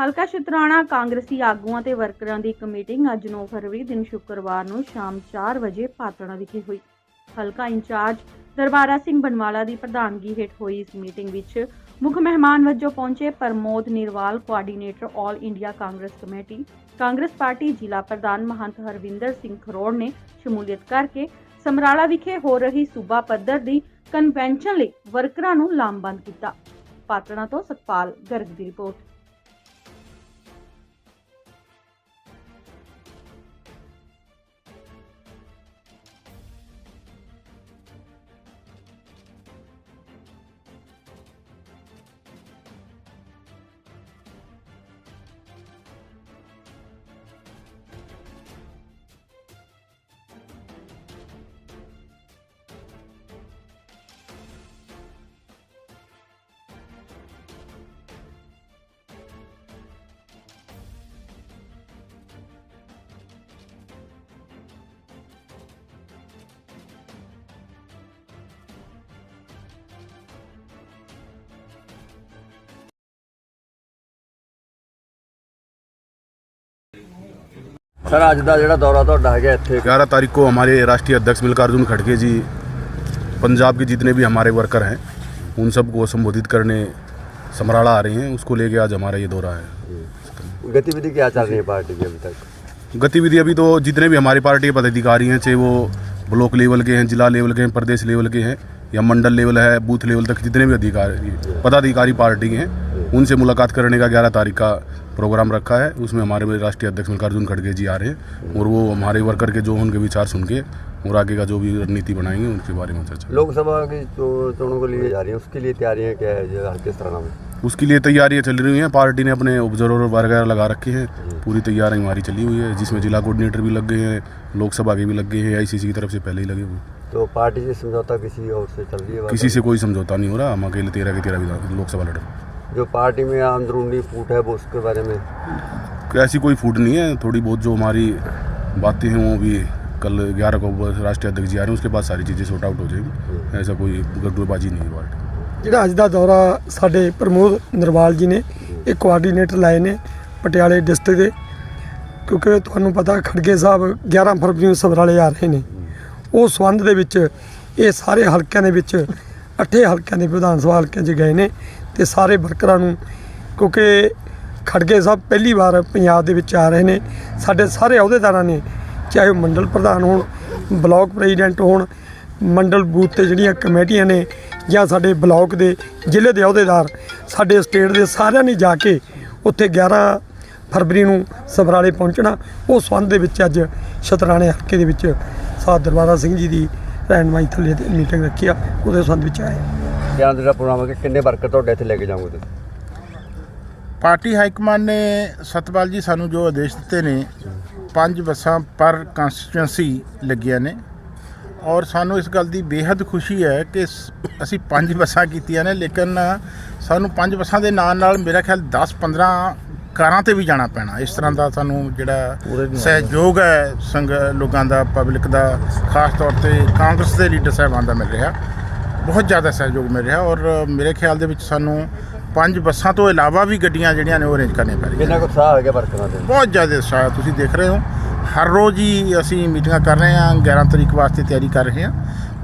ਹਲਕਾ ਸ਼ੁਤਰਾਣਾ ਕਾਂਗਰਸੀ ਆਗੂਆਂ ਤੇ ਵਰਕਰਾਂ ਦੀ ਇੱਕ ਮੀਟਿੰਗ ਅੱਜ 9 ਫਰਵਰੀ ਦਿਨ ਸ਼ੁੱਕਰਵਾਰ ਨੂੰ ਸ਼ਾਮ 4 ਵਜੇ ਪਾਤੜਾ ਵਿਖੇ ਹੋਈ। ਹਲਕਾ ਇੰਚਾਰਜ ਦਰਬਾਰਾ ਸਿੰਘ ਬਨਵਾਲਾ ਦੀ ਪ੍ਰਧਾਨਗੀ ਹੇਠ ਹੋਈ ਇਸ ਮੀਟਿੰਗ ਵਿੱਚ ਮੁੱਖ ਮਹਿਮਾਨ ਵਜੋਂ ਪਹੁੰਚੇ Pramod Nirwal, coordinator all India Congress committee, Congress party ਜ਼ਿਲ੍ਹਾ ਪ੍ਰਧਾਨ ਮਹੰਤ ਹਰਵਿੰਦਰ ਸਿੰਘ ਖਰੋੜ ਨੇ ਸ਼ਮੂਲੀਅਤ ਕਰਕੇ ਸਮਰਾਲਾ ਵਿਖੇ ਹੋ ਰਹੀ ਸੂਬਾ ਪੱਧਰ ਦੀ ਕਨਵੈਨਸ਼ਨ ਲਈ ਵਰਕਰਾਂ ਨੂੰ ਲਾਮਬੰਦ ਕੀਤਾ। ਪਾਤੜਾ ਤੋਂ ਸਤਪਾਲ ਗਰਗ ਦੀ ਰਿਪੋਰਟ। ਸਰ ਅੱਜ ਦਾ ਜਿਹੜਾ ਦੌਰਾ ਤੁਹਾਡਾ ਹੈਗਾ ਇੱਥੇ 11 तारीख को हमारे राष्ट्रीय अध्यक्ष मल्लिकार्जुन खड़गे जी पंजाब के जितने भी हमारे वर्कर हैं उन सबको संबोधित करने समराला आ रहे हैं उसको लेके आज हमारा ये दौरा है गतिविधि क्या चल रही है पार्टी की अभी तक गतिविधि अभी तो जितने भी हमारी पार्टी के पदाधिकारी हैं चाहे वो ब्लॉक लेवल के हैं जिला लेवल के हैं प्रदेश लेवल के हैं या मंडल लेवल है बूथ लेवल तक जितने भी अधिकारी पदाधिकारी पार्टी के हैं उनसे मुलाकात करने का ग्यारह तारीख का प्रोग्राम रखा है उसमें हमारे राष्ट्रीय अध्यक्ष मल्लिकार्जुन खड़गे जी आ रहे हैं और वो हमारे वर्कर के जो उनके विचार सुन के और आगे का जो भी रणनीति बनाएँगे उनके बारे में चर्चा लोकसभा की चुनाव के लिए जा रही है उसके लिए तैयारियाँ क्या है हल्के सराना में उसके लिए तैयारियाँ चल रही हैं पार्टी ने अपने ऑब्जर्वर वगैरह लगा रखे हैं पूरी तैयारी हमारी चली हुई है जिसमें जिला कोऑर्डिनेटर भी लग गए हैं लोकसभा के भी लग गए हैं आईसीसी की तरफ़ से पहले ही लगे हुए। तो पार्टी से समझौता किसी और से चल रही है किसी से कोई समझौता नहीं हो रहा हम अकेले तेरह के तेरह लोकसभा लड़ रहे हैं। जो पार्टी में अंदरूनी फूट है वो उसके बारे में ऐसी कोई फूट नहीं है थोड़ी बहुत जो हमारी बातें हैं वो भी कल ग्यारह को राष्ट्रीय अध्यक्ष जी आ रहे हैं उसके बाद सारी चीज़ें सॉर्ट आउट हो जाएंगी ऐसा कोई गड्ढेबाजी नहीं है पार्टी ਜਿਹੜਾ ਅੱਜ ਦਾ ਦੌਰਾ ਸਾਡੇ ਪ੍ਰਮੋਦ ਨਰਵਾਲ ਜੀ ਨੇ ਇਹ ਕੋਆਰਡੀਨੇਟਰ ਲਾਏ ਨੇ ਪਟਿਆਲੇ ਡਿਸਟ੍ਰਿਕਟ ਦੇ ਕਿਉਂਕਿ ਤੁਹਾਨੂੰ ਪਤਾ ਖੜਗੇ ਸਾਹਿਬ 11 ਫਰਵਰੀ ਨੂੰ ਸਮਰਾਲੇ ਆ ਰਹੇ ਨੇ ਉਸ ਸੰਬੰਧ ਦੇ ਵਿੱਚ ਇਹ ਸਾਰੇ ਹਲਕਿਆਂ ਦੇ ਵਿੱਚ ਅੱਠੇ ਹਲਕਿਆਂ ਦੇ ਵਿਧਾਨ ਸਭਾ ਹਲਕਿਆਂ 'ਚ ਗਏ ਨੇ ਤੇ ਸਾਰੇ ਵਰਕਰਾਂ ਨੂੰ, ਕਿਉਂਕਿ ਖੜਗੇ ਸਾਹਿਬ ਪਹਿਲੀ ਵਾਰ ਪੰਜਾਬ ਦੇ ਵਿੱਚ ਆ ਰਹੇ ਨੇ, ਸਾਡੇ ਸਾਰੇ ਅਹੁਦੇਦਾਰਾਂ ਨੇ, ਚਾਹੇ ਉਹ ਮੰਡਲ ਪ੍ਰਧਾਨ ਹੋਣ, ਬਲਾਕ ਪ੍ਰੈਜ਼ੀਡੈਂਟ ਹੋਣ, ਮੰਡਲ ਬੂਥ ਤੇ ਜਿਹੜੀਆਂ ਕਮੇਟੀਆਂ ਨੇ ਜਾਂ ਸਾਡੇ ਬਲਾਕ ਦੇ ਜ਼ਿਲ੍ਹੇ ਦੇ ਅਹੁਦੇਦਾਰ, ਸਾਡੇ ਸਟੇਟ ਦੇ ਸਾਰਿਆਂ ਨੇ ਜਾ ਕੇ ਉੱਥੇ 11 ਫਰਵਰੀ ਨੂੰ ਸਮਰਾਲੇ ਪਹੁੰਚਣਾ, ਉਹ ਸੰਬੰਧ ਦੇ ਵਿੱਚ ਅੱਜ ਸ਼ਤਰਾਣੇ ਹਲਕੇ ਦੇ ਵਿੱਚ ਸਾਧ ਦਰਬਾਰਾ ਸਿੰਘ ਜੀ ਦੀ ਰਹਿਨਮਾਈ ਥੱਲੇ ਤੇ ਮੀਟਿੰਗ ਰੱਖੀ ਆ ਉਹਦੇ ਸੰਬੰਧ ਵਿੱਚ ਆਏ। क्या ਜਿਹੜਾ ਪ੍ਰੋਗਰਾਮ ਹੈ ਕਿ ਕਿੰਨੇ ਵਰਕਰ ਤੁਹਾਡੇ ਇੱਥੇ ਲੈ ਕੇ ਜਾਓਗੇ ਤੁਸੀਂ? ਪਾਰਟੀ ਹਾਈਕਮਾਂਡ ਨੇ ਸਤਪਾਲ ਜੀ ਸਾਨੂੰ ਜੋ ਆਦੇਸ਼ ਦਿੱਤੇ ਨੇ ਪੰਜ ਬੱਸਾਂ ਪਰ ਕੰਸਟੀਚੁਐਂਸੀ ਲੱਗੀਆਂ ਨੇ। ਔਰ ਸਾਨੂੰ ਇਸ ਗੱਲ ਦੀ ਬੇਹੱਦ ਖੁਸ਼ੀ ਹੈ ਕਿ ਅਸੀਂ ਪੰਜ ਬੱਸਾਂ ਕੀਤੀਆਂ ਨੇ ਲੇਕਿਨ ਸਾਨੂੰ ਪੰਜ ਬੱਸਾਂ ਦੇ ਨਾਲ ਨਾਲ ਮੇਰਾ ਖਿਆਲ 10 15 ਕਾਰਾਂ ਤੇ ਵੀ ਜਾਣਾ ਪੈਣਾ। ਇਸ ਤਰ੍ਹਾਂ ਦਾ ਸਾਨੂੰ ਜਿਹੜਾ ਸਹਿਯੋਗ ਹੈ ਸੰਗ ਲੋਕਾਂ ਦਾ ਪਬਲਿਕ ਦਾ ਖਾਸ ਤੌਰ ਤੇ ਕਾਂਗਰਸ ਦੇ ਲੀਡਰ ਸਾਹਿਬਾਨ ਦਾ ਮਿਲ ਰਿਹਾ। ਬਹੁਤ ਜ਼ਿਆਦਾ ਸਹਿਯੋਗ ਮਿਲ ਰਿਹਾ ਔਰ ਮੇਰੇ ਖਿਆਲ ਦੇ ਵਿੱਚ ਸਾਨੂੰ ਪੰਜ ਬੱਸਾਂ ਤੋਂ ਇਲਾਵਾ ਵੀ ਗੱਡੀਆਂ ਜਿਹੜੀਆਂ ਨੇ ਉਹ ਅਰੇਂਜ ਕਰਨੀਆਂ ਪੈ ਰਹੀਆਂ ਕਿੰਨਾ ਕੁ ਉਤਸ਼ਾਹ ਹੈਗਾ ਵਰਕਰਾਂ ਦੇ ਬਹੁਤ ਜ਼ਿਆਦਾ ਉਤਸ਼ਾਹ ਹੈ, ਤੁਸੀਂ ਦੇਖ ਰਹੇ ਹੋ ਹਰ ਰੋਜ਼ ਹੀ ਅਸੀਂ ਮੀਟਿੰਗਾਂ ਕਰ ਰਹੇ ਹਾਂ 11 ਤਰੀਕ ਵਾਸਤੇ ਤਿਆਰੀ ਕਰ ਰਹੇ ਹਾਂ।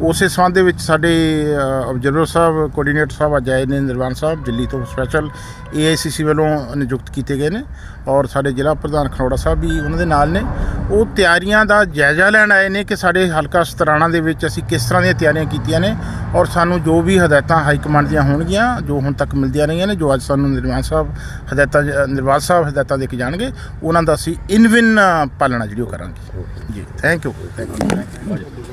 ਉਸੇ ਸੰਬੰਧ ਦੇ ਵਿੱਚ ਸਾਡੇ ਆਬਜ਼ਰਵਰ ਸਾਹਿਬ ਕੋਆਰਡੀਨੇਟਰ ਸਾਹਿਬ ਅੱਜ ਆਏ ਨੇ ਨਿਰਵਾਨ ਸਾਹਿਬ ਦਿੱਲੀ ਤੋਂ ਸਪੈਸ਼ਲ ਏਆਈਸੀਸੀ ਵੱਲੋਂ ਨਿਯੁਕਤ ਕੀਤੇ ਗਏ ਨੇ ਔਰ ਸਾਡੇ ਜ਼ਿਲ੍ਹਾ ਪ੍ਰਧਾਨ ਖਰੋੜਾ ਸਾਹਿਬ ਵੀ ਉਹਨਾਂ ਦੇ ਨਾਲ ਨੇ। ਉਹ ਤਿਆਰੀਆਂ ਦਾ ਜਾਇਜ਼ਾ ਲੈਣ ਆਏ ਨੇ ਕਿ ਸਾਡੇ ਹਲਕਾ ਸਤਰਾਣਾ ਦੇ ਵਿੱਚ ਅਸੀਂ ਕਿਸ ਤਰ੍ਹਾਂ ਦੀਆਂ ਤਿਆਰੀਆਂ ਕੀਤੀਆਂ ਨੇ ਔਰ ਸਾਨੂੰ ਜੋ ਵੀ ਹਦਾਇਤਾਂ ਹਾਈ ਕਮਾਂਡ ਦੀਆਂ ਹੋਣਗੀਆਂ ਜੋ ਹੁਣ ਤੱਕ ਮਿਲਦੀਆਂ ਰਹੀਆਂ ਨੇ ਜੋ ਅੱਜ ਸਾਨੂੰ ਨਿਰਵਾਨ ਸਾਹਿਬ ਹਦਾਇਤਾਂ ਨਿਰਵਾਨ ਸਾਹਿਬ ਹਦਾਇਤਾਂ ਦੇ ਕੇ ਜਾਣਗੇ ਉਹਨਾਂ ਦਾ ਅਸੀਂ ਇਨਵਿਨ ਪਾਲਣਾ ਜਿਹੜੀ ਉਹ ਕਰਾਂਗੇ। ਜੀ ਥੈਂਕ ਯੂ ਥੈਂਕ ਯੂ